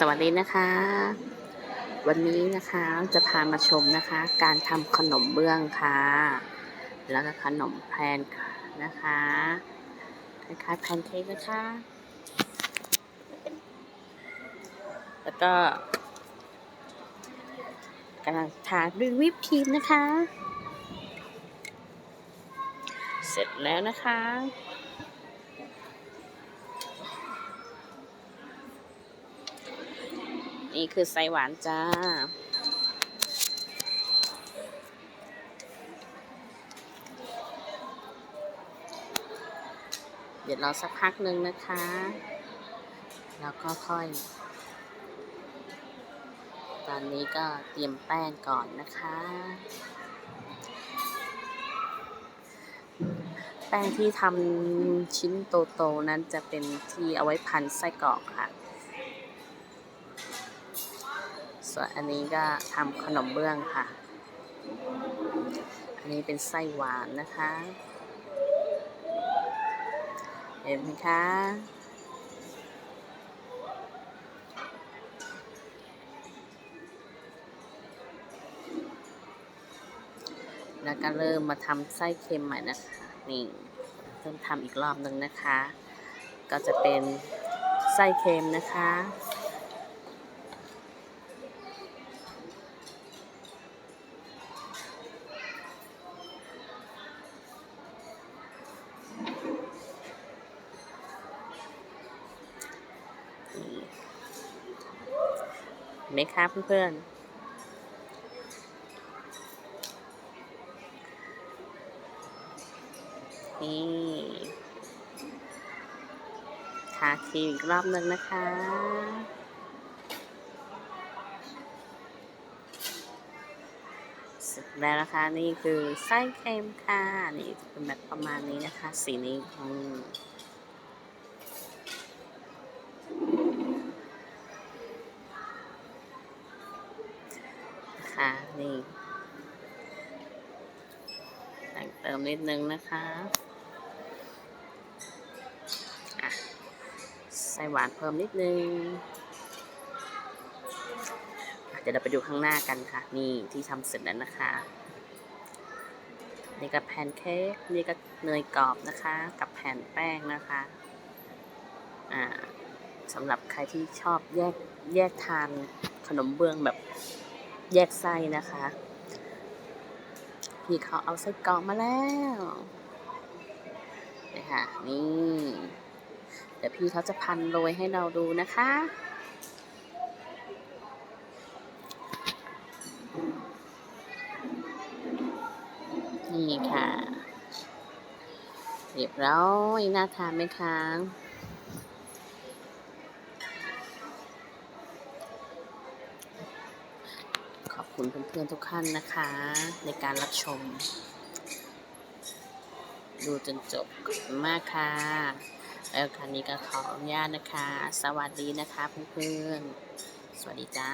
สวัสดีนะคะ วันนี้นะคะจะพามาชมนะคะ การทำขนมเบื้องค่ะ แล้วก็ขนมแพนนะคะคล้ายๆแพนเค้กนะคะ แล้วก็กำลังทาด้วยวิปครีมนะคะ เสร็จแล้วนะคะ นี่คือไส้หวานจ้า เดี๋ยวรอสักพักหนึ่งนะคะ แล้วก็ค่อย ตอนนี้ก็เตรียมแป้งก่อนนะคะ แป้งที่ทำชิ้นโตๆนั้นจะเป็นที่เอาไว้พันไส้กรอกค่ะ ส่วนอันนี้ก็ทำขนมเบื้องค่ะ อันนี้เป็นไส้หวานนะคะ เห็นไหมคะแล้วก็เริ่มมาทำไส้เค็มใหม่นะคะ นี่เริ่มทำอีกรอบหนึ่งนะคะ ก็จะเป็นไส้เค็มนะคะ เห็นไหมคะเพื่อนๆ นี่ทาครีมอีกรอบหนึ่งนะคะเสร็จแล้วนะคะนี่คือไส้เค็มค่ะ นี่จะเป็นแบบประมาณนี้นะคะ สีนี้อืม คะ นี่แต่งเติมนิดนึงนะคะอะใส่หวานเพิ่มนิดนึงเดี๋ยวเราไปดูข้างหน้ากันค่ะ นี่ที่ทำเสร็จแล้วนะคะ นี่ก็แผ่นเค้กนี่ก็เนยกรอบนะคะ กับแผ่นแป้งนะคะอ่าสำหรับใครที่ชอบแยกแยกทานขนมเบื้องแบบ แยกไส้นะคะ พี่เขาเอาไส้กรอกมาแล้วนะคะนี่เดี๋ยวพี่เขาจะพันโรยให้เราดูนะคะนี่ค่ะ เรียบร้อยน่าทานไหมคะ ขอบคุณเพื่อนๆทุกท่านนะคะ ในการรับชม ดูจนจบขอบคุณมากค่ะ แล้วครั้นี้ก็ขออนุญาตนะคะ สวัสดีนะคะเพื่อนๆ สวัสดีจ้า